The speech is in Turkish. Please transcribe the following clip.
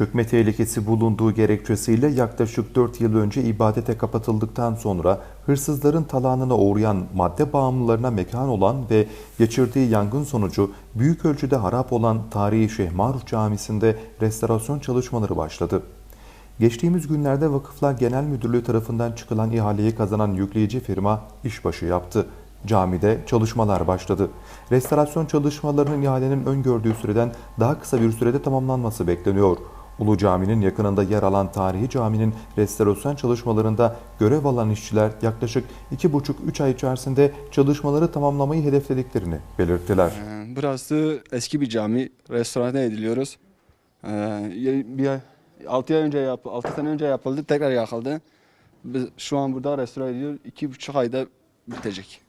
çökme tehlikesi bulunduğu gerekçesiyle yaklaşık 4 yıl önce ibadete kapatıldıktan sonra hırsızların talağına uğrayan madde bağımlılarına mekan olan ve geçirdiği yangın sonucu büyük ölçüde harap olan tarihi Şeyh Maruf Camisi'nde restorasyon çalışmaları başladı. Geçtiğimiz günlerde Vakıflar Genel Müdürlüğü tarafından çıkılan ihaleyi kazanan yükleyici firma işbaşı yaptı. Camide çalışmalar başladı. Restorasyon çalışmalarının ihalenin öngördüğü süreden daha kısa bir sürede tamamlanması bekleniyor. Ulu Cami'nin yakınında yer alan tarihi caminin restorasyon çalışmalarında görev alan işçiler yaklaşık 2,5-3 ay içerisinde çalışmaları tamamlamayı hedeflediklerini belirttiler. Ee, burası eski bir cami, restorane ediliyoruz. Ee, bir 6 ay önce yapıldı, 6 sene önce yapıldı, tekrar yakıldı. Biz şu an burada restore ediyor, 2,5 ayda bitecek.